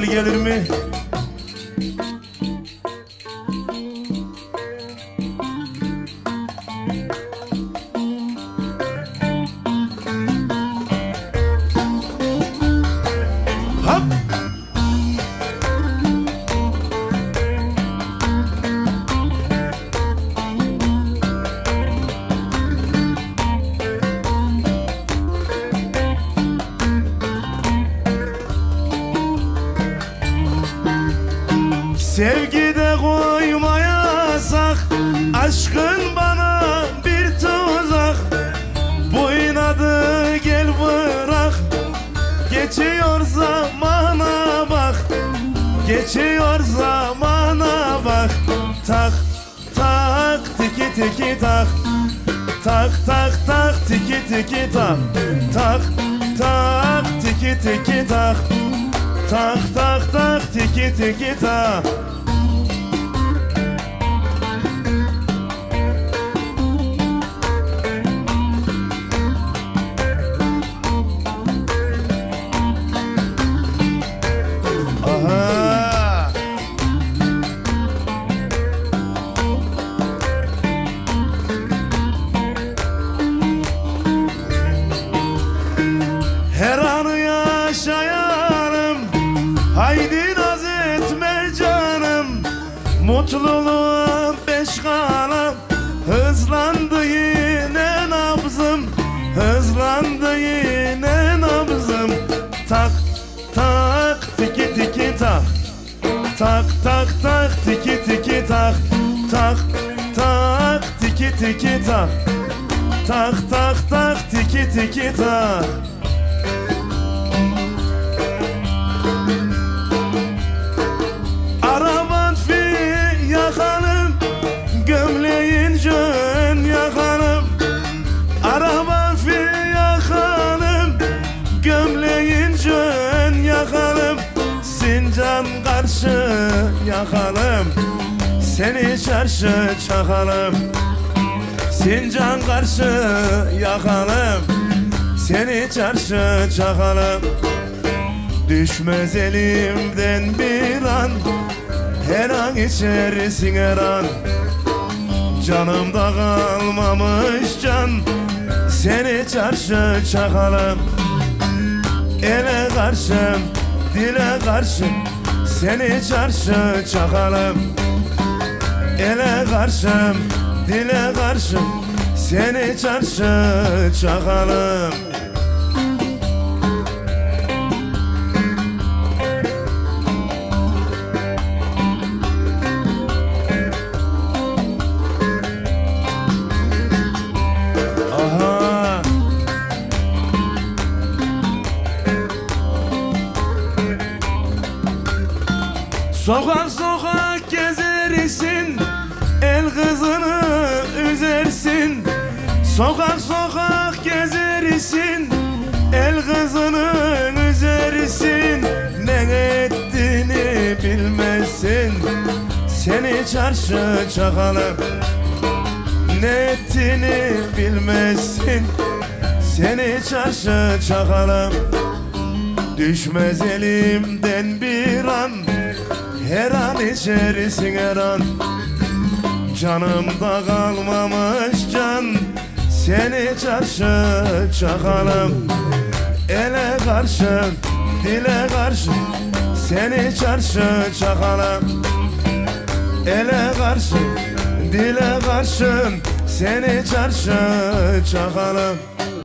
gelir mi? Hop! Sevgide koymaya yasak Aşkın bana bir tuzak. Bu inadı gel bırak Geçiyor zamana bak. Geçiyor zamana bak. Tak tak tiki tiki tak. Tak tak tak tiki tiki tak. Tak tak tiki tiki tak. Tak tak tak tiki tiki tak tak Tak tak tiki tiki tak. Tak tak tak tiki tiki tak. Araban fi yakalım Gömleğin jön yakalım Araban fi yakalım Gömleğin jön yakalım Sincan karşı yakalım Seni çarşı çakalım. Sincan karşı yakalım. Seni çarşı çakalım. Düşmez elimden bir an. Her an içersin her an. Canımda kalmamış can. Seni çarşı çakalım. Ele karşım, dile karşım. Seni çarşı çakalım Ele karşım, dile karşım Seni çarşı çakalım Aha. Sokak sokak gezersin El kızını üzersin Ne ettiğini bilmezsin Seni çarşı çakalım ne ettiğini bilmezsin Seni çarşı çakalım Düşmez elimden bir an Her an içerisin her an. Canımda kalmamış can Seni çarşı çakalım Ele karşı dile karşı. Seni çarşı çakalım Ele karşı, dile karşı. Seni çarşı çakalım